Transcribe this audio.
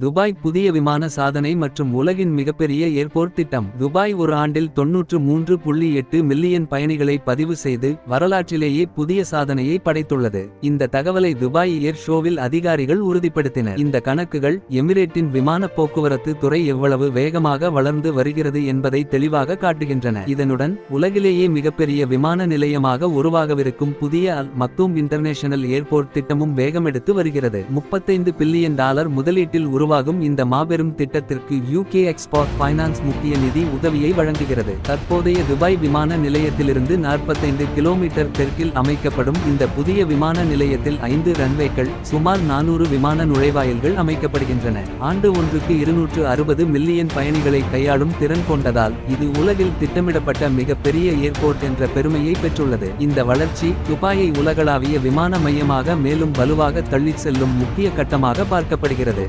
Dubai புதிய விமான சாதனை மற்றும் உலகின் மிகப்பெரிய ஏர்போர்ட் திட்டம். துபாய் ஒரு ஆண்டில் தொன்னூற்று மூன்று புள்ளி எட்டு மில்லியன் பயணிகளை பதிவு செய்து வரலாற்றிலேயே புதிய சாதனையை படைத்துள்ளது. இந்த தகவலை துபாய் ஏர் ஷோவில் அதிகாரிகள் உறுதிப்படுத்தினர். இந்த கணக்குகள் எமிரேட்டின் விமான போக்குவரத்து துறை எவ்வளவு வேகமாக வளர்ந்து வருகிறது என்பதை தெளிவாக காட்டுகின்றன. இதனுடன் உலகிலேயே மிகப்பெரிய விமான நிலையமாக உருவாகவிருக்கும் புதிய அல் மக்தூம் இன்டர்நேஷனல் ஏர்போர்ட் திட்டமும் வேகமெடுத்து வருகிறது. முப்பத்தைந்து பில்லியன் டாலர் முதலீட்டில் உருவாகும் இந்த மாபெரும் திட்டத்திற்கு யூகே எக்ஸ்போர்ட் ஃபைனான்ஸ் முக்கிய நிதி உதவியை வழங்குகிறது. தற்போதைய துபாய் விமான நிலையத்திலிருந்து நாற்பத்தைந்து கிலோமீட்டர் தெற்கில் அமைக்கப்படும் இந்த புதிய விமான நிலையத்தில் ஐந்து ரன்வேக்கள் சுமார் நானூறு விமான நுழைவாயில்கள் அமைக்கப்படுகின்றன. ஆண்டு ஒன்றுக்கு இருநூற்று அறுபது மில்லியன் பயணிகளை கையாளும் திறன் கொண்டதால் இது உலகில் திட்டமிடப்பட்ட மிகப்பெரிய ஏர்போர்ட் என்ற பெருமையை பெற்றுள்ளது. இந்த வளர்ச்சி துபாயை உலகளாவிய விமான மையமாக மேலும் வலுவாக தள்ளிச் செல்லும் முக்கிய கட்டமாக பார்க்கப்படுகிறது.